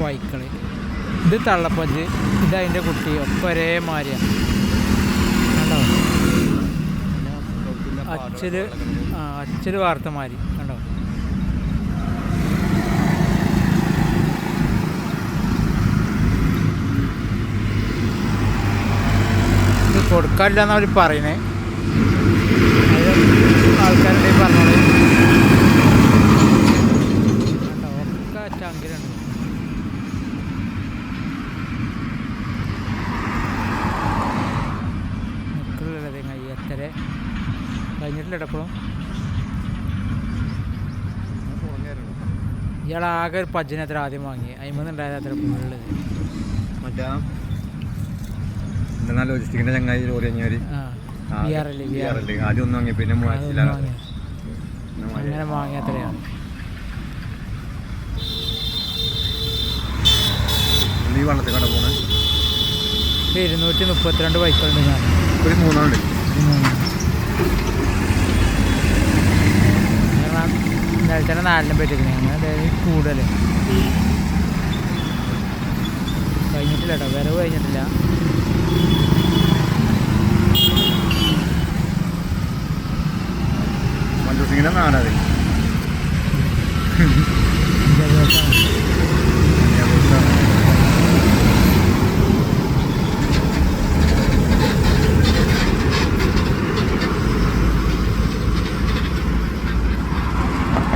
പൈക്കൾ ഇത് തള്ളപ്പഞ്ച് ഇത്. അതിന്റെ കുട്ടി. ഒക്കെ ഒരേ മാതിരിയാണ് കണ്ടോ? അച്ഛൽ ആ വാർത്ത മാതിരി. കണ്ടോ? ഇത് കൊടുക്കാറില്ല എന്നാ അവർ പറയണേ ആൾക്കാരുടെ പറഞ്ഞോളൂ. ചങ്കിലുണ്ട്. കഴിഞ്ഞിട്ടില്ല എപ്പോഴും ഇയാളാകെ ഒരു പജ്ജിന് എത്ര ആദ്യം വാങ്ങി? അയിമന്നുണ്ടായത് അത്ര കൂടുതലുള്ളത് മറ്റേ ലോജിസ്റ്റിക്കിന്റെ ചങ്ങായി ലോറി ആദ്യം ഒന്നും വാങ്ങി പിന്നെ മൂവായിരത്തില അങ്ങനെ വാങ്ങിയ എത്രയാണ് ഈ വള്ളത്തിൽ കട പോണേ ഇരുന്നൂറ്റി മുപ്പത്തിരണ്ട് ബൈക്കുകളുണ്ട് ഞാൻ. ഒരു മൂന്നാളുണ്ട്. കാരണം തന്നെ നാലിനും പറ്റിയിരിക്കണേ അങ്ങനെ അതായത് കൂടുതൽ കഴിഞ്ഞിട്ടില്ല കേട്ടോ വരവ് കഴിഞ്ഞിട്ടില്ല. മഞ്ജു സിംഗിന്റെ നാടത് അഞ്ചാം ദിവസമാണ്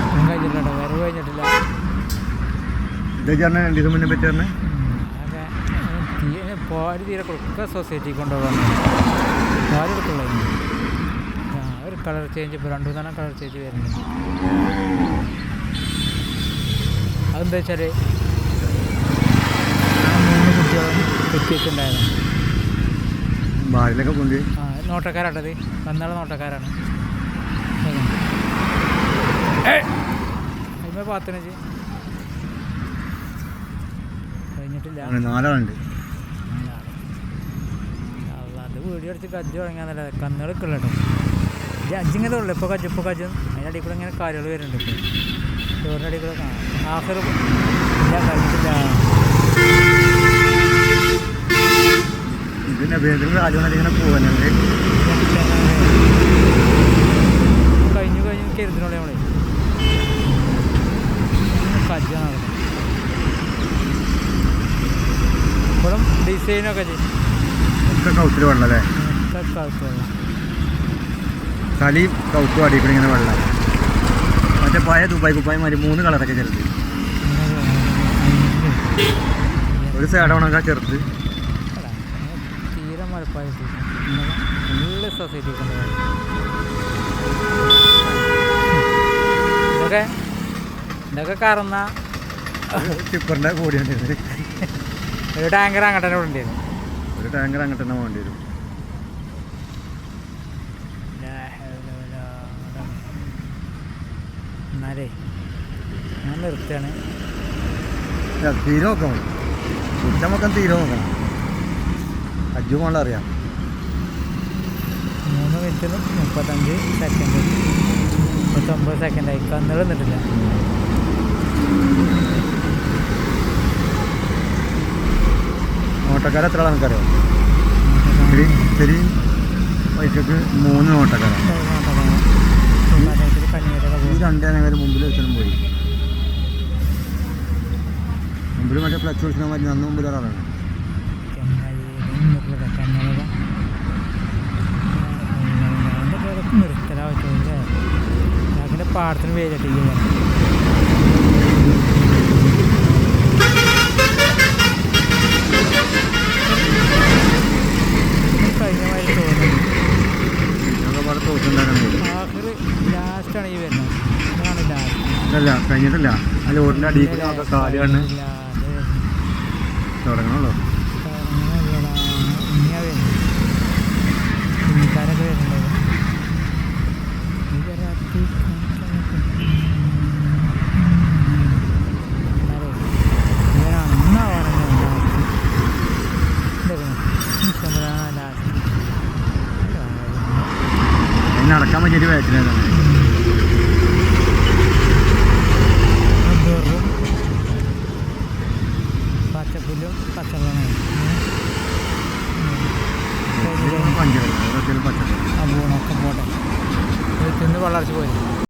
ഒന്നും കഴിഞ്ഞിട്ടില്ല കേട്ടോ വരവ് കഴിഞ്ഞിട്ടില്ല ഇത് ചേർന്ന രണ്ട് ദിവസം മുന്നേ പറ്റി പറഞ്ഞേ തീരെ പാൽ തീരെ കൊടുക്കുക സൊസൈറ്റി കൊണ്ടുപോകാൻ പാൽ കൊടുക്കുള്ളൂ ആ ഒരു കളർ ചേഞ്ച് ഇപ്പോൾ രണ്ടു മൂന്നെണ്ണം കളർ ചേഞ്ച് വരുന്നുണ്ട്. അതെന്താ വെച്ചാൽ മൂന്ന് കുട്ടികളും കുത്തിയിട്ടുണ്ടായിരുന്നു ബാലിലൊക്കെ പൊന്തി. ആ നോട്ടക്കാരാട്ടത് വന്നാളെ നോട്ടക്കാരാണ്. അതിന്മേൽ പാത്തനജ് അങ്ങനെ നാലാളുണ്ട്. അത് വീഡിയോ എടുത്ത് കജ്ജ് തുടങ്ങിയാന്നല്ല കന്നുകളൊക്കെ ഉള്ളു കേട്ടോ ഇത് അഞ്ചിങ്ങനെ ഉള്ളു. ഇപ്പോൾ കജ്ജ് ഇപ്പോൾ കജ്ജ്. അതിന്റെ അടിയിൽ കൂടെ ഇങ്ങനെ കാര്യങ്ങൾ വരുന്നുണ്ട് ഇപ്പോൾ ചോറിന്റെ അടിയിൽ കൂടെ കാണാം. ആഖർ ഇല്ല കഴിഞ്ഞിട്ടില്ല ഇതിന്റെ അഭിനയത്തിൽ രാജവണ്ണ ഇങ്ങനെ പോകാനുണ്ട് കഴിഞ്ഞു കഴിഞ്ഞു കരുതിനോളെ നമ്മളെ ഇപ്പോഴും ഡിസൈനൊക്കെ ചെയ്യും കൗത്തിൽ വെള്ളം അല്ലേ ഒക്കെ കാലത്തുള്ള തലയും കൗത്തും അടിയിൽ കൂടി ഇങ്ങനെ വെള്ളം. മറ്റേ പഴയ ദുബായ് കുപ്പായ മാതിരി മൂന്ന് കളറൊക്കെ ചെറുത്. ഒരു ചെറുത്. തീരെ മലപ്പായ ഫുള്ള് സൊസൈറ്റി ഇതൊക്കെ ഇതൊക്കെ കറന്ന ടിപ്പറിന്റെ കൂടി ഉണ്ടായിരുന്നു ഒരു ടാങ്കർ അങ്ങോട്ട് തന്നെ വരും. ഒരു ടാങ്കർ അങ്ങോട്ട് തന്നെ വേണ്ടി വരും. എന്നാലേ ഞാൻ നിർത്തുകയാണ്. തീരെ നോക്കാം ഉച്ച ഉച്ചമൊക്കെ തീരെ നോക്കണം. അജ്ജു മോളെ അറിയാം. മൂന്ന് മിനിറ്റ് മുപ്പത്തഞ്ച് സെക്കൻഡ് മുപ്പത്തൊമ്പത് സെക്കൻഡായി കന്നുകൾ നിന്നിട്ടില്ല നോട്ടക്കാരെ എത്ര ശരി ശരി വൈക്കക്ക് മൂന്ന് ഓട്ടക്കാര. ഈ രണ്ട് നേരം മുമ്പിൽ വെച്ചാലും പോയി. മുമ്പിൽ മറ്റേ ഫ്ലക്സ് വെച്ചാൽ മതി അന്ന് മുമ്പിൽ ഒരാളാണ് പാടത്തിന് പേരിട്ട് ലാസ്റ്റാണ് ഈ വരുന്നത് ഇല്ല കഴിഞ്ഞിട്ടില്ല. ആ ഒരു അടിയിൽ കൂടി കാലാണ് കാൽ തുടങ്ങണല്ലോ. നടക്കാൻ പറ്റിയൊരു ബാറ്റിലാണ് പച്ചപ്പുല്ലും പച്ചപ്പുല്ലും. ആ പോണൊക്കെ പോട്ടെ. തിന്ന് വളർച്ച പോയി